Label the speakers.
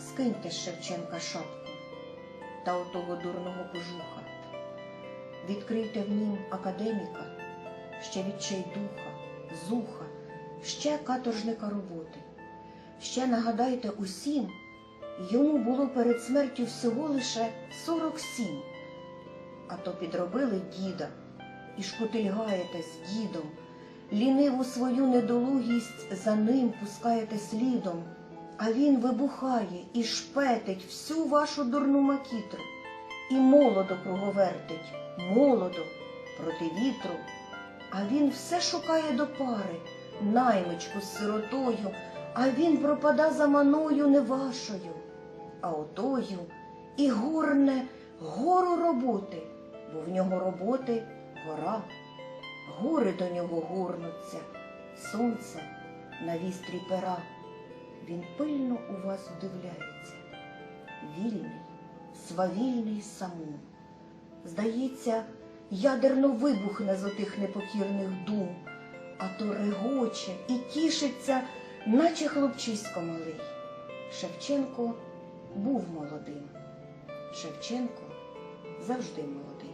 Speaker 1: скиньте з Шевченка шапку та отого дурного кожуха. Відкрийте в нім академіка, ще відчайдуха, зуха, ще каторжника роботи. Ще нагадайте усім, йому було перед смертю всього лише 47, а то підробили діда і шкутильгаєте з дідом, ліниву свою недолугість за ним пускаєте слідом, а він вибухає і шпетить всю вашу дурну макітру, і молодо круговертить, молодо проти вітру, а він все шукає до пари, наймичку з сиротою, а він пропада за маною не вашою, а отою і горне гору роботи, бо в нього роботи гора. Гори до нього горнуться, сонце на вістрі пера. Він пильно у вас вдивляється, вільний, свавільний самун. Здається, ядерно вибухне з отих непокірних дум, а то регоче і тішиться, наче хлопчисько малий. Шевченко був молодим. Шевченко завжди молодий.